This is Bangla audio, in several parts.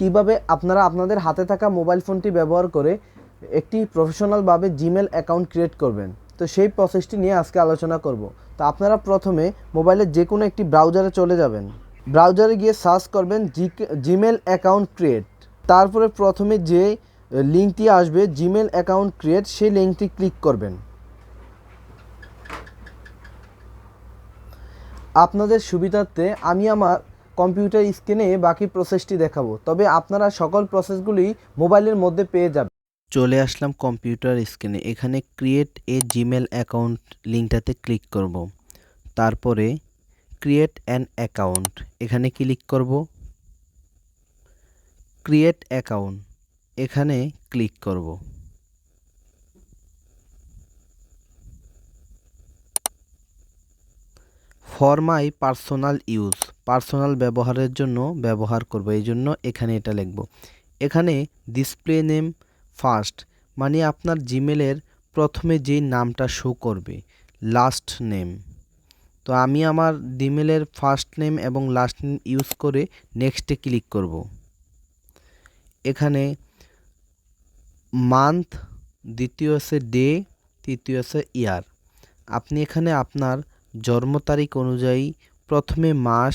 কীভাবে আপনারা আপনাদের হাতে থাকা মোবাইল ফোনটি ব্যবহার করে একটি প্রফেশনালভাবে জিমেল অ্যাকাউন্ট ক্রিয়েট করবেন? তো সেই প্রসেসটি নিয়ে আজকে আলোচনা করব। তো আপনারা প্রথমে মোবাইলের যে কোনো একটি ব্রাউজারে চলে যাবেন। ব্রাউজারে গিয়ে সার্চ করবেন জিমেল অ্যাকাউন্ট ক্রিয়েট তারপরে প্রথমে যে লিঙ্কটি আসবে জিমেল অ্যাকাউন্ট ক্রিয়েট সেই লিঙ্কটি ক্লিক করবেন। আপনাদের সুবিধার্থে আমি আমার কম্পিউটার স্ক্রিনে বাকি প্রসেসটি দেখাবো। তবে আপনারা সকল প্রসেসগুলি মোবাইলের মধ্যে পেয়ে যাবেন। চলে আসলাম কম্পিউটার স্ক্রিনে। এখানে ক্রিয়েট এ জিমেল অ্যাকাউন্ট লিঙ্কটাতে ক্লিক করব। তারপরে ক্রিয়েট অ্যান অ্যাকাউন্ট এখানে ক্লিক করব। ক্রিয়েট অ্যাকাউন্ট এখানে ক্লিক করব। For my personal use personal ব্যবহারের জন্য ব্যবহার করব, এই জন্য এখানে এটা লিখব। এখানে ডিসপ্লে নেম ফার্স্ট মানে আপনার জিমেলের প্রথমে যেই নামটা শো করবে লাস্ট নেম তো আমি আমার জিমেলের ফার্স্ট নেম এবং লাস্ট নেম ইউজ করে নেক্সটে ক্লিক করব। এখানে মান্থ দ্বিতীয় হচ্ছে ডে তৃতীয় হচ্ছে ইয়ার আপনি এখানে আপনার জন্ম তারিখ অনুযায়ী প্রথমে মাস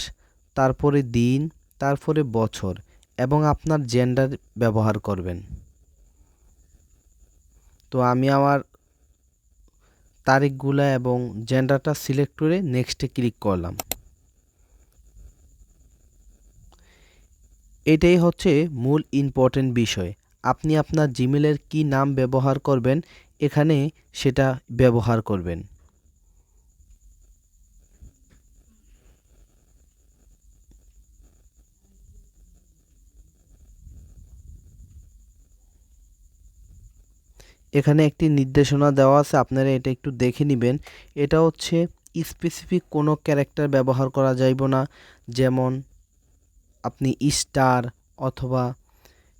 তারপরে দিন, তারপরে বছর এবং আপনার জেন্ডার ব্যবহার করবেন। তো আমি আমার তারিখগুলো এবং জেন্ডারটা সিলেক্ট করে নেক্সটে ক্লিক করলাম। এটাই হচ্ছে মূল ইম্পর্টেন্ট বিষয়। আপনি আপনার জিমেলের কি নাম ব্যবহার করবেন, এখানে সেটা ব্যবহার করবেন। এখানে একটি নির্দেশনা দেওয়া আছে, আপনারা এটা একটু দেখে নেবেন। এটা হচ্ছে স্পেসিফিক কোনো ক্যারেক্টার ব্যবহার করা যাইব না, যেমন আপনি স্টার অথবা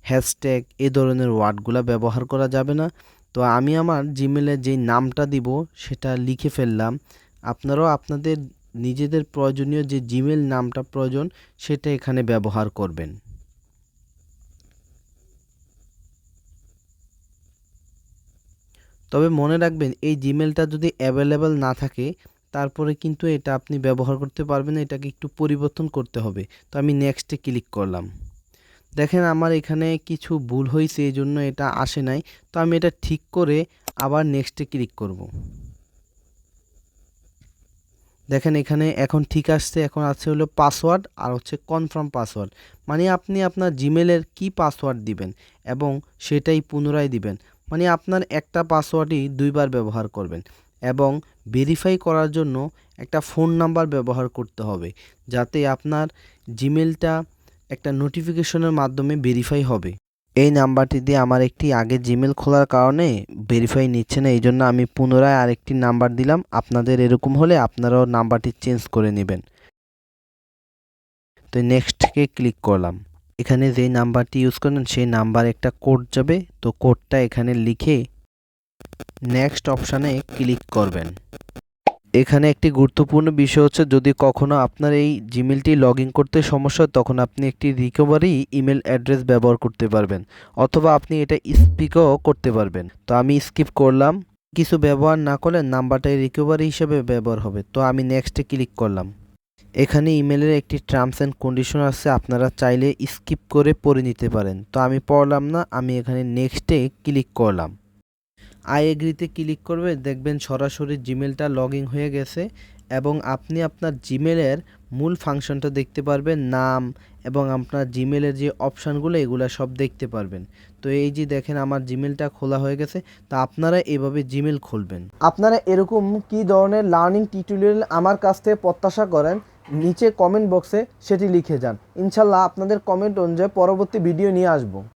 হ্যাশট্যাগ এ ধরনের ওয়ার্ডগুলো ব্যবহার করা যাবে না। তো আমি আমার জিমেলে যেই নামটা দিব, সেটা লিখে ফেললাম। আপনারাও আপনাদের নিজেদের প্রয়োজনীয় যে জিমেল নামটা প্রয়োজন, সেটা এখানে ব্যবহার করবেন। তবে মনে রাখবেন, এই জিমেলটা যদি অ্যাভেলেবেল না থাকে, তারপরে কিন্তু এটা আপনি ব্যবহার করতে পারবেন এটাকে একটু পরিবর্তন করতে হবে। তো আমি নেক্সটে ক্লিক করলাম। দেখেন আমার এখানে কিছু ভুল হয়েছে এই জন্য এটা আসে নাই। তো আমি এটা ঠিক করে আবার নেক্সটে ক্লিক করব। দেখেন এখানে এখন ঠিক আসছে, এখন আছে হলো পাসওয়ার্ড আর হচ্ছে কনফার্ম পাসওয়ার্ড মানে আপনি আপনার জিমেলের কি পাসওয়ার্ড দিবেন এবং সেটাই পুনরায় দিবেন। মানে আপনার একটা পাসওয়ার্ডই দুইবার ব্যবহার করবেন এবং ভেরিফাই করার জন্য একটা ফোন নাম্বার ব্যবহার করতে হবে যাতে আপনার জিমেলটা একটা নোটিফিকেশনের মাধ্যমে ভেরিফাই হবে। এই নাম্বারটি দিয়ে আমার একটি আগে জিমেল খোলার কারণে ভেরিফাই নিচ্ছে না এই জন্য আমি পুনরায় আরেকটি নাম্বার দিলাম। আপনাদের এরকম হলে আপনারাও নাম্বারটি চেঞ্জ করে নেবেন। তো নেক্সটকে ক্লিক করলাম। এখানে যেই নাম্বারটি ইউজ করেন সেই নাম্বার একটা কোড যাবে। তো কোডটা এখানে লিখে নেক্সট অপশানে ক্লিক করবেন। এখানে একটি গুরুত্বপূর্ণ বিষয় হচ্ছে, যদি কখনো আপনার এই জিমেলটি লগ করতে সমস্যা হয়, তখন আপনি একটি রিকভারি ইমেল অ্যাড্রেস ব্যবহার করতে পারবেন, অথবা আপনি এটা স্পিকও করতে পারবেন। তো আমি স্কিপ করলাম। কিছু ব্যবহার না করলে নাম্বারটা রিকভারি হিসেবে ব্যবহার হবে। তো আমি নেক্সটে ক্লিক করলাম। এখানে ইমেলের একটি টার্মস অ্যান্ড কন্ডিশন আছে, আপনারা চাইলে স্কিপ করে পড়ে নিতে পারেন। তো আমি পড়লাম না, আমি এখানে নেক্সটে ক্লিক করলাম। আই এগ্রিতে ক্লিক করবে, দেখবেন সরাসরি জিমেলটা লগ হয়ে গেছে এবং আপনি আপনার জিমেলের মূল ফাংশনটা দেখতে পারবেন, নাম এবং আপনার জিমেলের যে অপশানগুলো এগুলো সব দেখতে পারবেন। তো এই যে দেখেন আমার জিমেলটা খোলা হয়ে গেছে, তা আপনারা এভাবে জিমেল খুলবেন। আপনারা এরকম কি ধরনের লার্নিং টিউটোরিয়াল আমার কাছ থেকে প্রত্যাশা করেন? নিচে কমেন্ট বক্সে সেটি লিখে যান। ইনশাল্লাহ আপনাদের কমেন্ট অনুযায়ী পরবর্তী ভিডিও নিয়ে আসব।